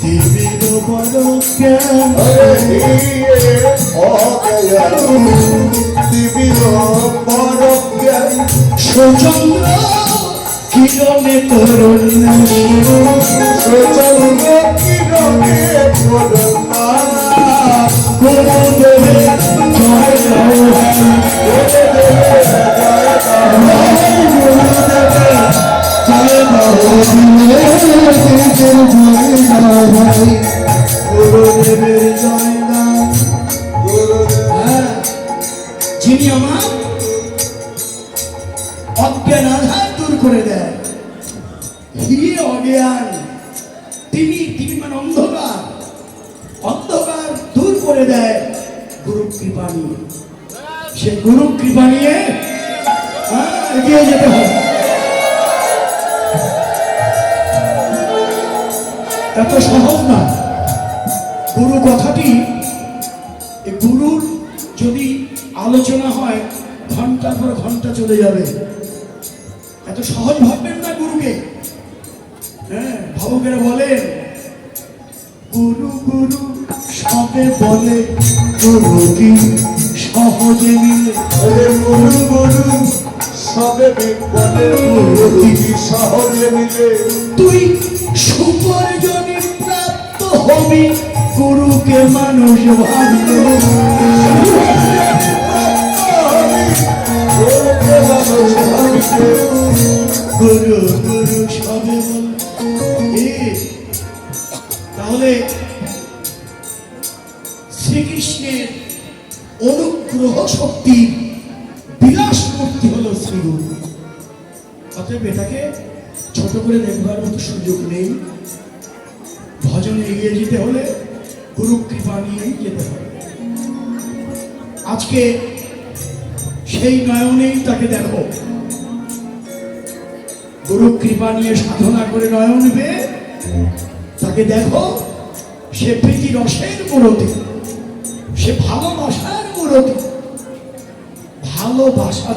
শিবু কপাল করো অজ্ঞান দেবীর বড় সচন্দ্র কিরণে তরুণ। গুরুদেবে হিরে অজ্ঞান। তিনি তিনি মানে অন্ধকার। অন্ধকার দূর করে দেয় গুরু কৃপা নিয়ে। সে গুরু কৃপা নিয়ে হ্যাঁ, এগিয়ে যেতে হবে এত সহজ না। গুরু কথাটি গুরুর যদি আলোচনা হয় ঘণ্টা পর ঘণ্টা চলে যাবে। এত সহজ ভাববেন না গুরুকে। হ্যাঁ ভাবকেরা বলেন গুরু গুরু সবে বলে গুরু সহজে মিলে গুরু গুরু সবে বিজ্ঞানের গুরু সহজে মিলে তুই সুপর্জনে প্রাপ্ত হবি গুরুকে মানুষ ভাবলে গুরু গুরু সবে বলে তাহলে শ্রীকৃষ্ণের অনুগ্রহ শক্তি, বিলাস মূর্তি হলো শ্রীগুরু। অতএব এটাকে ছোট করে দেখবার মতো সুযোগ নেই। ভজনে এগিয়ে যেতে হলে গুরু কৃপা নিয়েই যেতে হবে। আজকে সেই নয়নেই তাকে দেখো। গুরু কৃপা নিয়ে সাধনা করে নয়ন পেয়ে তাকে দেখো। সে প্রীতি রসের মূরতি সে ভালোবাসার মূরতি ভালোবাসা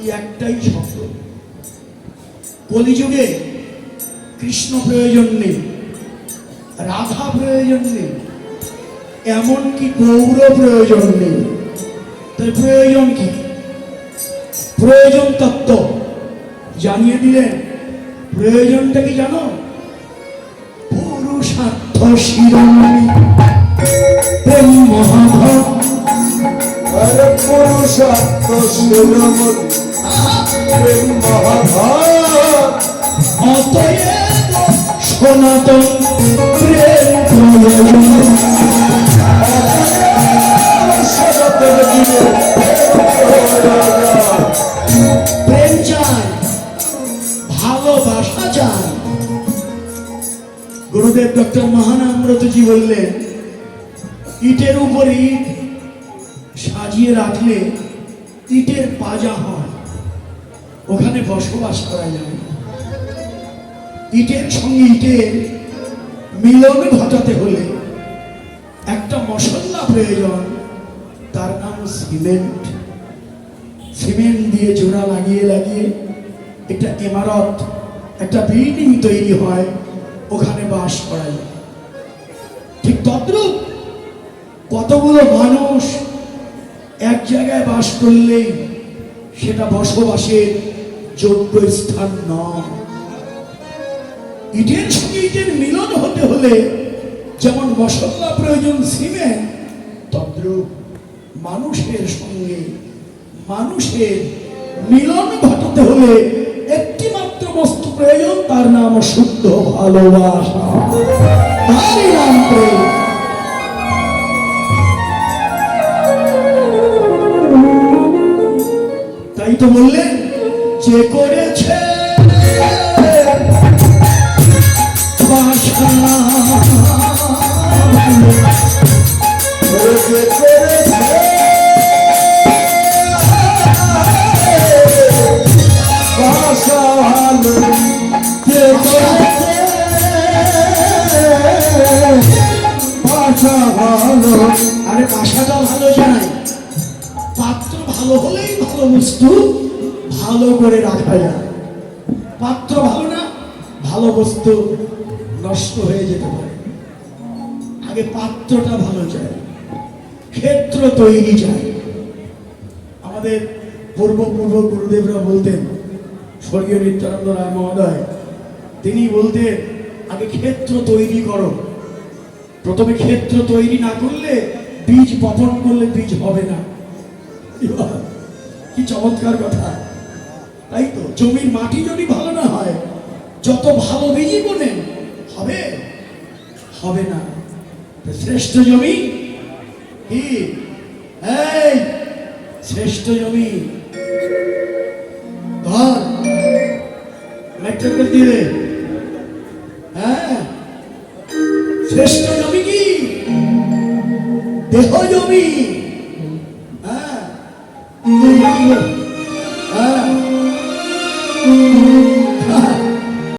এই একটাই শব্দ। কলিযুগে কৃষ্ণ প্রয়োজন নেই, রাধা প্রয়োজন নেই, এমনকি গৌর প্রয়োজন নেই। তাই প্রয়োজন কি? প্রয়োজন তত্ত্ব। জানিয়ে দিলেন, প্রয়োজনটা কি জানো? পুরুষার্থ শিরোমণি প্রেম মহাভাব আরে পুরুষার্থ শিরোমণি অতএব সনাতন প্রেম মহানাম্রতজি বললেন ইটের উপর ইট সাজিয়ে রাখলে ইটের পাজা হয়। ওখানে বসবাস করা যায়। ইটের সঙ্গে ইটের মিলন ঘটাতে হলে একটা মশলা প্রয়োজন। তার নাম সিমেন্ট। সিমেন্ট দিয়ে জোড়া লাগিয়ে লাগিয়ে একটা ইমারত, একটা বিল্ডিং তৈরি হয়। ওখানে বাস করা যায়। তদ্রুপ কতগুলো মানুষ এক জায়গায় বাস করলেই সেটা বসবাসের যোগ্য স্থান নয়। ইটের সঙ্গে ইটের মিলন হতে হলে যেমন মশলা প্রয়োজন সিমেন্ট, তদ্রুপ মানুষের সঙ্গে মানুষের মিলন ঘটাতে হলে প্রয়োজন তার নাম শুদ্ধ ভালোবাসা। তারই নাম প্রেম। তাই তো বললেন যে করেছে বাসা ভালো আরে বাসাটা ভালো জানাই পাত্র ভালো হলেই ভালো বস্তু, ভালো করে রাখা যায়। পাত্র ভালো না, ভালো বস্তু নষ্ট হয়ে যেতে পারে। আগে পাত্রটা ভালো চাই ক্ষেত্র তৈরি চাই আমাদের পূর্ব পূর্ব গুরুদেবরা বলতেন, স্বর্গীয় নিত্যানন্দ রায় মহোদয়, তিনি বলতেন, আগে ক্ষেত্র তৈরি করো। প্রথমে ক্ষেত্র তৈরি না করলে বীজ বপন করলে বীজ হবে না। কি চমৎকার কথা। তাই তো, জমির মাটি যদি ভালো না হয়, যত ভালো বীজই বোনেন হবে? হবে না। শ্রেষ্ঠ জমি কি? শ্রেষ্ঠ জমি। হ্যাঁ। শ্রেষ্ঠ জমি দেহ জমি হ্যাঁ